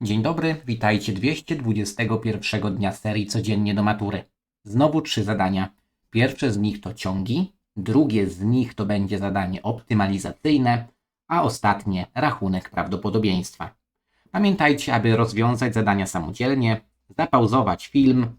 Dzień dobry, witajcie 221 dnia serii Codziennie do matury. Znowu trzy zadania. Pierwsze z nich to ciągi, drugie z nich to będzie zadanie optymalizacyjne, a ostatnie rachunek prawdopodobieństwa. Pamiętajcie, aby rozwiązać zadania samodzielnie, zapauzować film,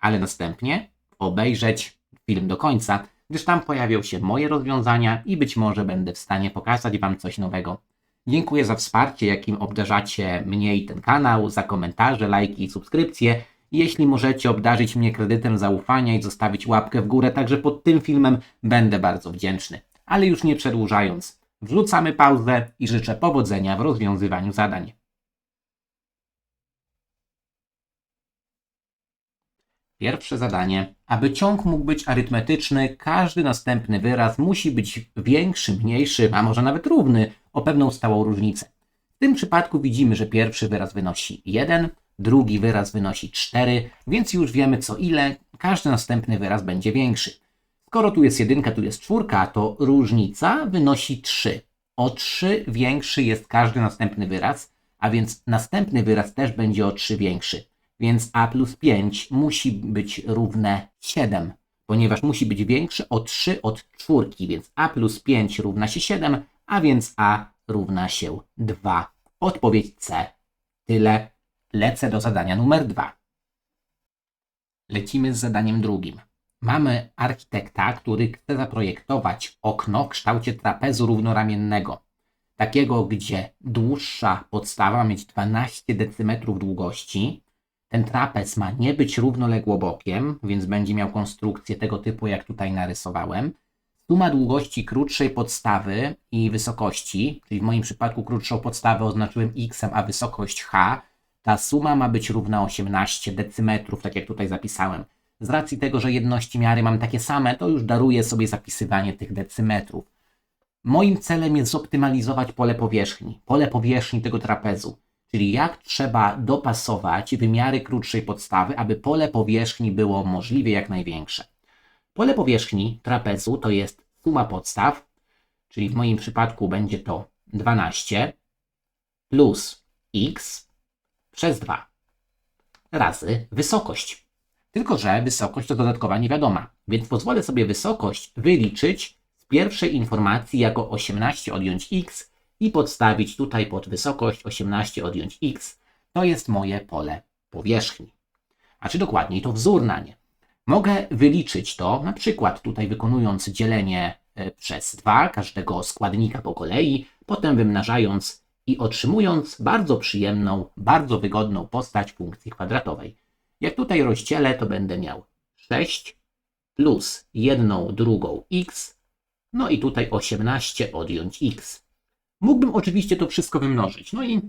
ale następnie obejrzeć film do końca, gdyż tam pojawią się moje rozwiązania i być może będę w stanie pokazać Wam coś nowego. Dziękuję za wsparcie, jakim obdarzacie mnie i ten kanał, za komentarze, lajki i subskrypcje. Jeśli możecie obdarzyć mnie kredytem zaufania i zostawić łapkę w górę także pod tym filmem, będę bardzo wdzięczny. Ale już nie przedłużając, wrzucamy pauzę i życzę powodzenia w rozwiązywaniu zadań. Pierwsze zadanie. Aby ciąg mógł być arytmetyczny, każdy następny wyraz musi być większy, mniejszy, a może nawet równy o pewną stałą różnicę. W tym przypadku widzimy, że pierwszy wyraz wynosi 1, drugi wyraz wynosi 4, więc już wiemy co ile, każdy następny wyraz będzie większy. Skoro tu jest jedynka, tu jest czwórka, to różnica wynosi 3. O 3 większy jest każdy następny wyraz, a więc następny wyraz też będzie o 3 większy. Więc a plus 5 musi być równe 7, ponieważ musi być większy o 3 od czwórki, więc a plus 5 równa się 7, a więc a równa się 2. Odpowiedź C. Tyle. Lecę do zadania numer 2. Lecimy z zadaniem drugim. Mamy architekta, który chce zaprojektować okno w kształcie trapezu równoramiennego. Takiego, gdzie dłuższa podstawa ma mieć 12 decymetrów długości. Ten trapez ma nie być równoległobokiem, więc będzie miał konstrukcję tego typu, jak tutaj narysowałem. Suma długości krótszej podstawy i wysokości, czyli w moim przypadku krótszą podstawę oznaczyłem x, a wysokość h, ta suma ma być równa 18 decymetrów, tak jak tutaj zapisałem. Z racji tego, że jedności miary mam takie same, to już daruję sobie zapisywanie tych decymetrów. Moim celem jest zoptymalizować pole powierzchni, pole powierzchni tego trapezu, czyli jak trzeba dopasować wymiary krótszej podstawy, aby pole powierzchni było możliwie jak największe. Pole powierzchni trapezu to jest suma podstaw, czyli w moim przypadku będzie to 12 plus x przez 2 razy wysokość. Tylko, że wysokość to dodatkowa niewiadoma, więc pozwolę sobie wysokość wyliczyć z pierwszej informacji jako 18 odjąć x i podstawić tutaj pod wysokość 18 odjąć x. To jest moje pole powierzchni. A czy dokładniej to wzór na nie. Mogę wyliczyć to, na przykład tutaj wykonując dzielenie e, przez 2 każdego składnika po kolei, potem wymnażając i otrzymując bardzo przyjemną, bardzo wygodną postać funkcji kwadratowej. Jak tutaj rozdzielę, to będę miał 6 plus 1 drugą x, no i tutaj 18 odjąć x. Mógłbym oczywiście to wszystko wymnożyć, no i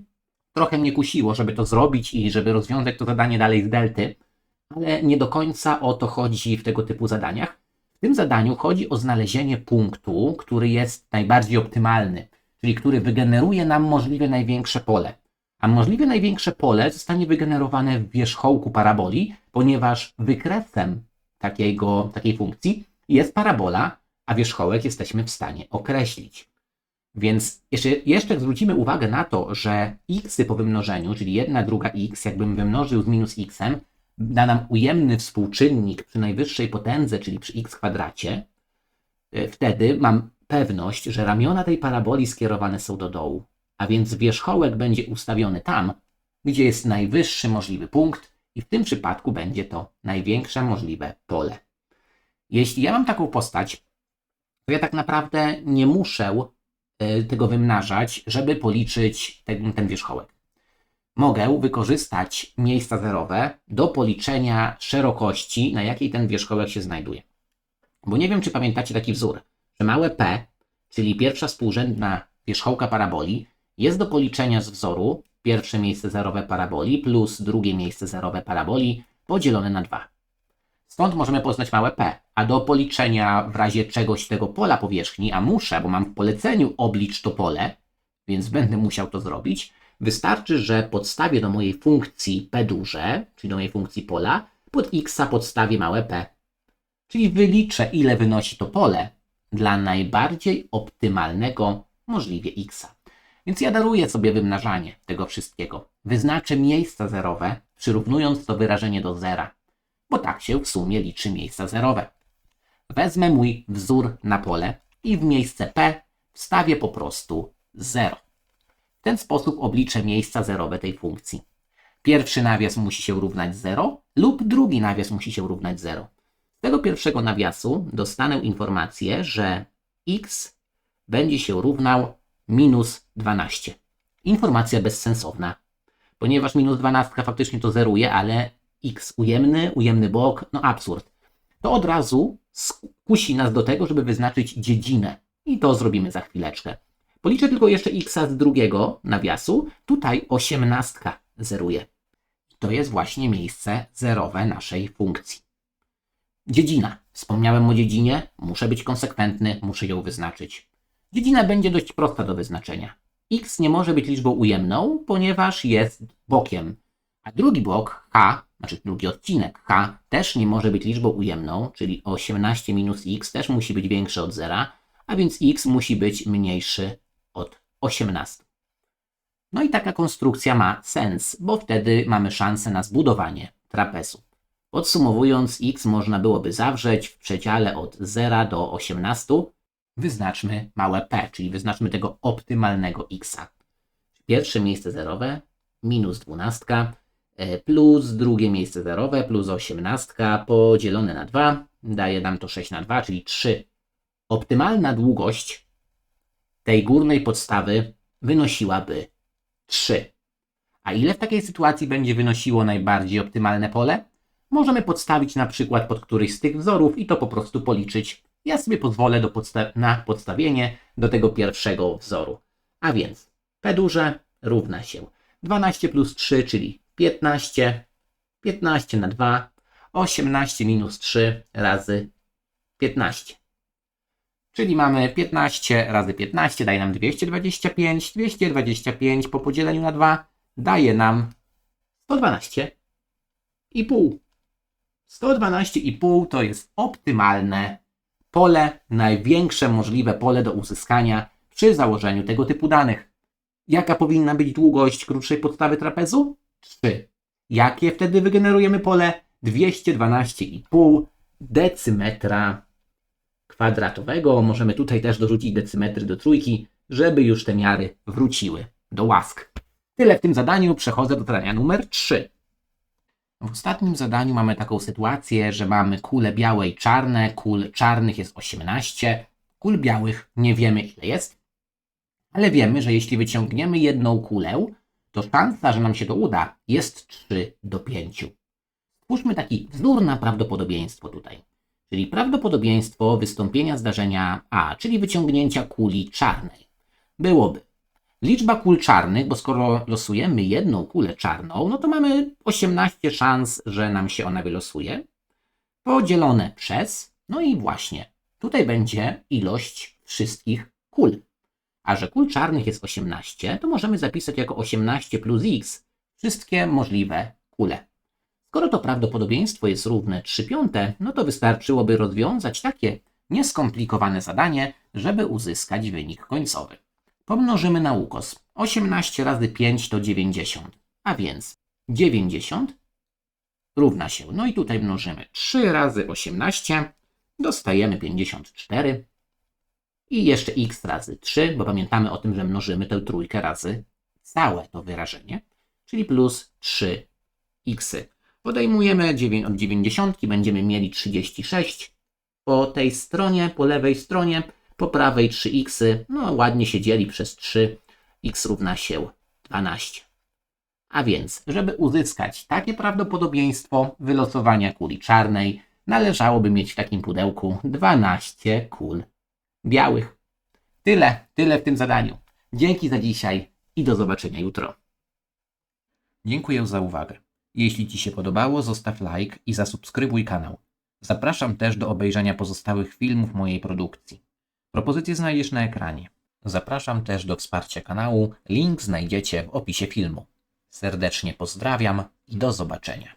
trochę mnie kusiło, żeby to zrobić i żeby rozwiązać to zadanie dalej z delty, ale nie do końca o to chodzi w tego typu zadaniach. W tym zadaniu chodzi o znalezienie punktu, który jest najbardziej optymalny, czyli który wygeneruje nam możliwie największe pole. A możliwie największe pole zostanie wygenerowane w wierzchołku paraboli, ponieważ wykresem takiego, takiej funkcji jest parabola, a wierzchołek jesteśmy w stanie określić. Więc jeszcze, jeszcze zwrócimy uwagę na to, że x po wymnożeniu, czyli 1 druga x, jakbym wymnożył z minus x, da nam ujemny współczynnik przy najwyższej potędze, czyli przy x kwadracie. E, Wtedy mam pewność, że ramiona tej paraboli skierowane są do dołu, a więc wierzchołek będzie ustawiony tam, gdzie jest najwyższy możliwy punkt i w tym przypadku będzie to największe możliwe pole. Jeśli ja mam taką postać, to ja tak naprawdę nie muszę e, tego wymnażać, żeby policzyć ten, ten wierzchołek. Mogę wykorzystać miejsca zerowe do policzenia szerokości, na jakiej ten wierzchołek się znajduje. Bo nie wiem, czy pamiętacie taki wzór, że małe p, czyli pierwsza współrzędna wierzchołka paraboli, jest do policzenia z wzoru pierwsze miejsce zerowe paraboli plus drugie miejsce zerowe paraboli podzielone na 2. Stąd możemy poznać małe p, a do policzenia w razie czegoś tego pola powierzchni, a muszę, bo mam w poleceniu oblicz to pole, więc będę musiał to zrobić, wystarczy, że podstawię do mojej funkcji p duże, czyli do mojej funkcji pola, pod x podstawię małe p. Czyli wyliczę, ile wynosi to pole dla najbardziej optymalnego możliwie x. Więc ja daruję sobie wymnażanie tego wszystkiego. Wyznaczę miejsca zerowe, przyrównując to wyrażenie do zera, bo tak się w sumie liczy miejsca zerowe. Wezmę mój wzór na pole i w miejsce P wstawię po prostu 0. Ten sposób obliczę miejsca zerowe tej funkcji. Pierwszy nawias musi się równać 0 lub drugi nawias musi się równać 0. Z tego pierwszego nawiasu dostanę informację, że x będzie się równał minus 12. Informacja bezsensowna, ponieważ minus 12 faktycznie to zeruje, ale x ujemny, ujemny bok, no absurd. To od razu skusi nas do tego, żeby wyznaczyć dziedzinę. I to zrobimy za chwileczkę. Policzę tylko jeszcze x z drugiego nawiasu. Tutaj 18 zeruje. To jest właśnie miejsce zerowe naszej funkcji. Dziedzina. Wspomniałem o dziedzinie, muszę być konsekwentny, muszę ją wyznaczyć. Dziedzina będzie dość prosta do wyznaczenia. x nie może być liczbą ujemną, ponieważ jest bokiem, a drugi bok h, znaczy drugi odcinek h, też nie może być liczbą ujemną, czyli 18 minus x też musi być większy od zera, a więc x musi być mniejszy od 18. No i taka konstrukcja ma sens, bo wtedy mamy szansę na zbudowanie trapezu. Podsumowując, x można byłoby zawrzeć w przedziale od 0 do 18. Wyznaczmy małe p, czyli wyznaczmy tego optymalnego x. Pierwsze miejsce zerowe minus 12 e, plus drugie miejsce zerowe plus 18 podzielone na 2 daje nam to 6 na 2, czyli 3. Optymalna długość tej górnej podstawy wynosiłaby 3. A ile w takiej sytuacji będzie wynosiło najbardziej optymalne pole? Możemy podstawić na przykład pod któryś z tych wzorów i to po prostu policzyć. Ja sobie pozwolę podsta na podstawienie do tego pierwszego wzoru. A więc P duże równa się 12 plus 3, czyli 15, 15 na 2, 18 minus 3 razy 15. Czyli mamy 15 razy 15 daje nam 225. 225 po podzieleniu na 2 daje nam 112 i pół. 112,5 to jest optymalne pole, największe możliwe pole do uzyskania przy założeniu tego typu danych. Jaka powinna być długość krótszej podstawy trapezu? 3. Jakie wtedy wygenerujemy pole? 212,5 decymetra kwadratowego. Możemy tutaj też dorzucić decymetry do trójki, żeby już te miary wróciły do łask. Tyle w tym zadaniu. Przechodzę do zadania numer 3. W ostatnim zadaniu mamy taką sytuację, że mamy kule białe i czarne. Kul czarnych jest 18, kul białych nie wiemy ile jest, ale wiemy, że jeśli wyciągniemy jedną kulę, to szansa, że nam się to uda, jest 3 do 5. Stwórzmy taki wzór na prawdopodobieństwo tutaj. Czyli prawdopodobieństwo wystąpienia zdarzenia A, czyli wyciągnięcia kuli czarnej, byłoby liczba kul czarnych, bo skoro losujemy jedną kulę czarną, no to mamy 18 szans, że nam się ona wylosuje, podzielone przez, no i właśnie, tutaj będzie ilość wszystkich kul. A że kul czarnych jest 18, to możemy zapisać jako 18 plus x wszystkie możliwe kule. Skoro to prawdopodobieństwo jest równe 3 piąte, no to wystarczyłoby rozwiązać takie nieskomplikowane zadanie, żeby uzyskać wynik końcowy. Pomnożymy na ukos. 18 razy 5 to 90, a więc 90 równa się. No i tutaj mnożymy 3 razy 18, dostajemy 54 i jeszcze x razy 3, bo pamiętamy o tym, że mnożymy tę trójkę razy całe to wyrażenie, czyli plus 3x. Odejmujemy od 90, będziemy mieli 36 po tej stronie, po lewej stronie, po prawej 3x, no ładnie się dzieli przez 3, x równa się 12. A więc, żeby uzyskać takie prawdopodobieństwo wylosowania kuli czarnej, należałoby mieć w takim pudełku 12 kul białych. Tyle, tyle w tym zadaniu. Dzięki za dzisiaj i do zobaczenia jutro. Dziękuję za uwagę. Jeśli Ci się podobało, zostaw like i zasubskrybuj kanał. Zapraszam też do obejrzenia pozostałych filmów mojej produkcji. Propozycje znajdziesz na ekranie. Zapraszam też do wsparcia kanału, link znajdziecie w opisie filmu. Serdecznie pozdrawiam i do zobaczenia.